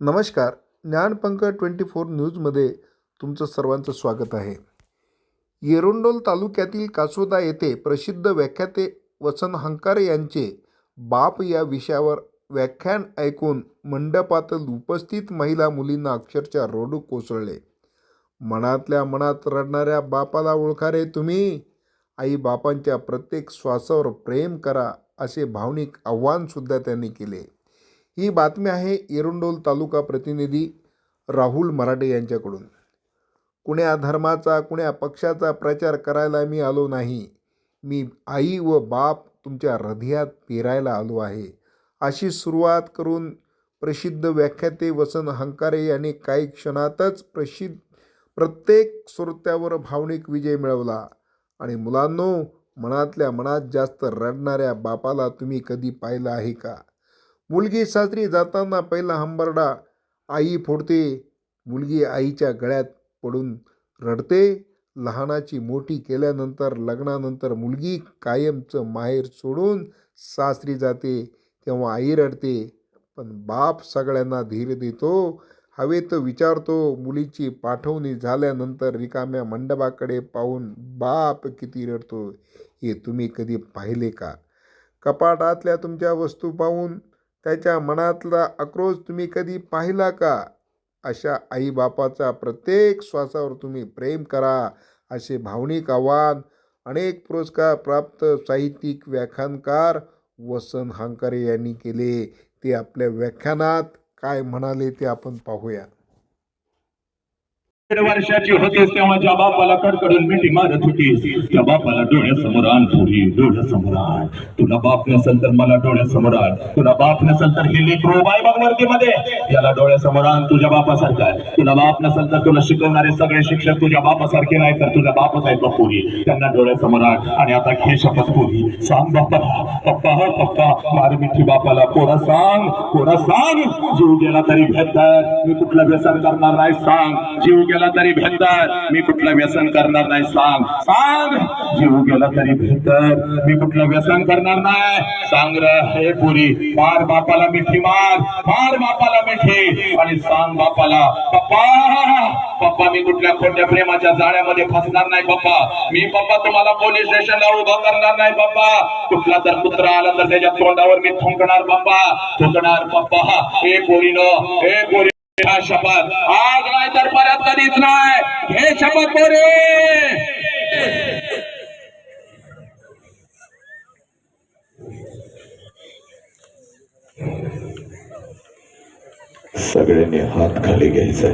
नमस्कार. ज्ञानपंक twenty four न्यूजमध्ये तुमचं सर्वांचं स्वागत आहे. येरोंडोल तालुक्यातील कासोदा येथे प्रसिद्ध व्याख्याते वसन हंकारे यांचे बाप या विषयावर व्याख्यान ऐकून मंडपातील उपस्थित महिला मुलींना अक्षरशः रोडू कोसळले. मनातल्या मनात रडणाऱ्या बापाला ओळखारे तुम्ही. आई बापांच्या प्रत्येक श्वासावर प्रेम करा असे भावनिक आव्हानसुद्धा त्यांनी केले. ही बातमी आहे एरुंडोल तालुका प्रतिनिधी राहुल मराठे यांच्याकडून. कुण्या धर्माचा कुण्या पक्षाचा प्रचार करायला मी आलो नाही. मी आई व बाप तुमच्या हृदयात पेरायला आलो आहे. अशी सुरुवात करून प्रसिद्ध व्याख्याते वसन हंकारे यांनी काही क्षणातच प्रसिद्ध प्रत्येक श्रोत्यावर भावनिक विजय मिळवला. आणि मुलांनो मनातल्या मनात जास्त रडणाऱ्या बापाला तुम्ही कधी पाहिलं आहे का? मुलगी सासरी जाताना पहिला हंबरडा आई फोडते. मुलगी आईच्या गळ्यात पडून रडते. लहानाची मोठी केल्यानंतर लग्नानंतर मुलगी कायमचं माहेर सोडून सासरी जाते तेव्हा आई रडते. पण बाप सगळ्यांना धीर देतो हवे तर विचारतो मुलीची पाठवणी झाल्यानंतर रिकाम्या मंडपाकडे पाहून बाप किती रडतो हे तुम्ही कधी पाहिले का? कपाटातल्या तुमच्या वस्तू पाहून त्याच्या मनातला आक्रोश तुम्ही कधी पाहिला का? अशा आईबापाचा प्रत्येक श्वासावर तुम्ही प्रेम करा असे भावनिक आव्हान अनेक पुरस्कार प्राप्त साहित्यिक व्याख्यानकार वसन हांकारे यांनी केले. ते आपल्या व्याख्यानात काय म्हणाले ते आपण पाहूया. वर्षाची होतीस तेव्हा ज्या बापाला कडकडून मिठी मारत होती त्या बापाला डोळ्यासमोर आण पुरी डोळ्यासमोर आण. तुला बाप नसेल तर मला डोळ्यासमोर आण. तुला बाप नसेल तर हे लेकरू बाय बघ वरतीमध्ये. याला डोळ्यासमोर आण तुझ्या बापासारखा. तुला बाप नसेल तर तुला शिकवणारे सगळे शिक्षक तुझ्या बापासारखे नाही तर तुझ्या बापच आहेत पुरी. त्यांना डोळ्यासमोर आण आणि आता घे शपथ पुरी. सांग बापा पप्पा हा पप्पा मार मिठी बापाला. कोरा सांग कोरा सांग. जीव गेला तरी भेटतात. मी कुठला व्यसन करणार नाही सांग. जीव गेला तरी भेटतात. मी कुठलं व्यसन करणार नाही सांग. सांग. जीव गेला तरी भेटतात. मी कुठलं व्यसन करणार नाही. सांग हे पुरी मार बापाला मिठी मार. मार बापाला मिठी. आणि सांग बापाला पप्पा पप्पा मी कुठल्या खोट्या प्रेमाच्या जाळ्यामध्ये फसणार नाही पप्पा. मी पप्पा तुम्हाला पोलीस स्टेशनला उभं करणार नाही पप्पा. कुठला तर पुत्र आला तर त्याच्या तोंडावर मी थुंकणार पप्पा. थुंकणार पप्पा. हे पोरीनो हे पोरी शपथ. आज नाही तर परत कधीच नाही. हे शपथ पोरे. सगळ्यांनी हात खाली घ्यायचा.